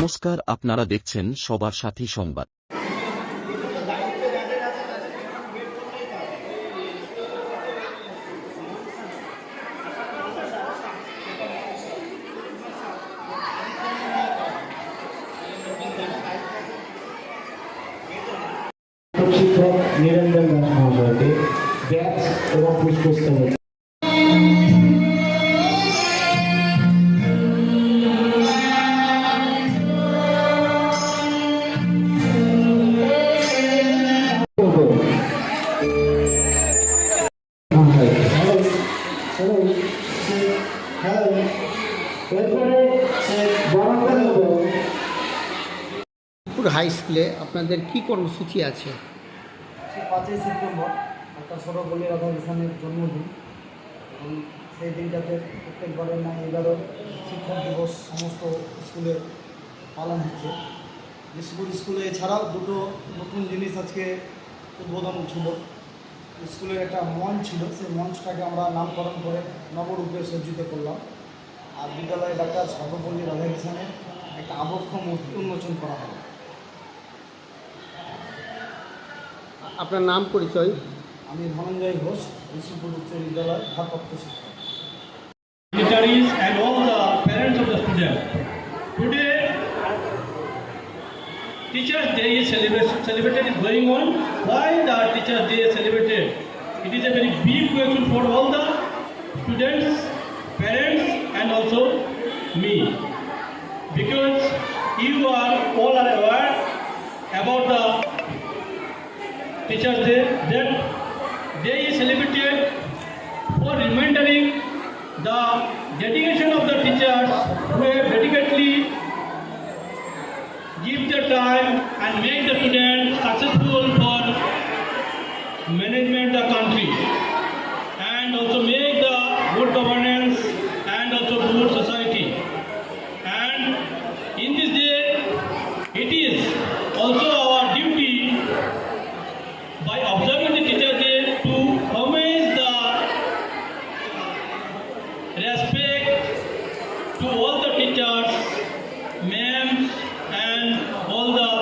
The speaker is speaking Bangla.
নমস্কার আপনারা দেখছেন সবার সাথী সংবাদ। শিক্ষক নিরঞ্জন দাস মহাশয়কে এবং হাই স্কুলে আপনাদের কি কর্মসূচি আছে? পাঁচই সেপ্টেম্বর একটা সরবলি রাধা কৃষ্ণের জন্মদিন। এবং সেই দিনটাতে প্রত্যেকবারের না এগারো শিক্ষক দিবস সমস্ত স্কুলে পালন হচ্ছে। স্কুল স্কুলে এছাড়াও দুটো নতুন জিনিস আজকে উদ্বোধন ছিল। স্কুলের একটা মঞ্চ ছিল সেই মঞ্চটাকে আমরা নামকরণ করে নবরূপে সজ্জিত করলাম। আর বিদ্যালয়ে ডাক্তার সর্বপল্লী রাধাকৃষ্ণের একটা আবক্ষ মূর্তি উন্মোচন করা হলো আপনার নাম পরিচয় আমি ধনঞ্জয় ঘোষ ঋষিপুর উচ্চ বিদ্যালয় ভারপ্রাপ্ত শিক্ষক dignitaries and all the parents of the student. Today, Teachers' Day is celebrated, celebrated is going on. Why the Teachers' Day is celebrated? It is a very big question for all the students, parents, also me. Because you are all are aware about the Teachers' Day. That they is celebrated for remembering the dedication of the teachers who have dedicatedly give their time and make the student successful for management the country and also make the good governance and also good society and in this day it is also our duty by observing the teacher day to homage the respect to all the teachers, ma'ams, and all the